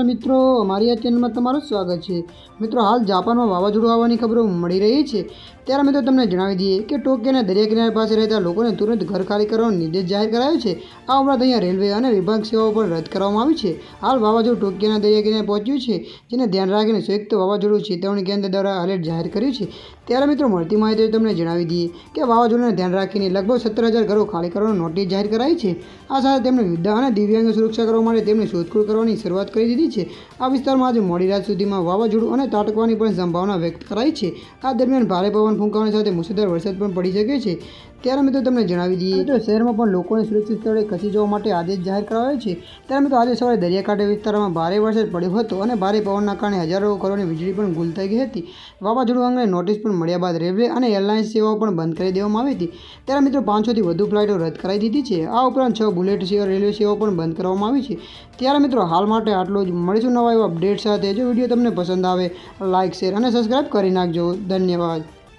નમસ્કાર મિત્રો, અમારી આ ચેનલમાં તમારું સ્વાગત છે. મિત્રો, હાલ જાપાનમાં વાવાઝોડું આવવાની ખબરો મળી રહી છે. ત્યારે મિત્રો, તમને જણાવી દઈએ કે ટોક્યોના દરિયા કિનારા પાસે રહેતા લોકોને તુરંત ઘર ખાલી કરવાનો નિર્દેશ જાહેર કરાયો છે. આ ઉપરાંત અહીંયા રેલવે અને વિભાગ સેવાઓ પણ રદ કરવામાં આવી છે. હાલ વાવાઝોડું ટોક્યોના દરિયા કિનારે પહોંચ્યું છે, જેને ધ્યાન રાખીને સંયુક્ત વાવાઝોડું ચેતવણી કેન્દ્ર દ્વારા એલર્ટ જાહેર કર્યું છે. ત્યારે મિત્રો, મળતી માહિતી તમને જણાવી દઈએ કે વાવાઝોડાને ધ્યાન રાખીને લગભગ સત્તર હજાર ઘરો ખાલી કરવાનો નોટિસ જાહેર કરાઈ છે. આ સાથે તેમણે વૃદ્ધા અને દિવ્યાંગ સુરક્ષા કરવા માટે તેમની શોધખોળ કરવાની શરૂઆત કરી દીધી છે. આ વિસ્તારમાં આજે મોડી રાત સુધીમાં વાવાઝોડું અને તાટકવાની પણ સંભાવના વ્યક્ત કરાઈ છે. આ દરમિયાન ભારે પવન ફૂંકાવાની સાથે મુસળધાર વરસાદ પણ પડી શકે છે. ત્યારે મિત્રો તમને જણાવી દઈએ. તો શહેરમાં પણ લોકોને સુરક્ષિત સ્થળે ખસી જવા માટે આદેશ જાહેર કરાયો છે. ત્યારે મિત્રો આજે સવારે દરિયાકાંઠે વિસ્તારમાં ભારે વરસાદ પડ્યો હતો અને ભારે પવનના કારણે હજારો કરોડની વીજળી પણ ગુલ થઈ ગઈ હતી. વાવાઝોડું અંગે નોટિસ પણ મળ્યા બાદ રેલવે અને એરલાઇન્સ સેવાઓ પણ બંધ કરી દેવામાં આવી હતી. ત્યારે મિત્રો પાંચસોથી વધુ ફ્લાઇટો રદ કરાઈ દીધી છે. આ ઉપરાંત છ બુલેટ સેવા રેલવે સેવાઓ પણ બંધ કરવામાં આવી છે. ત્યારે મિત્રો હાલ માટે આટલો જ મળીશું નવા એવા અપડેટ સાથે. જો વીડિયો તમને પસંદ આવે લાઇક શેર અને સબસ્ક્રાઈબ કરી નાખજો. ધન્યવાદ.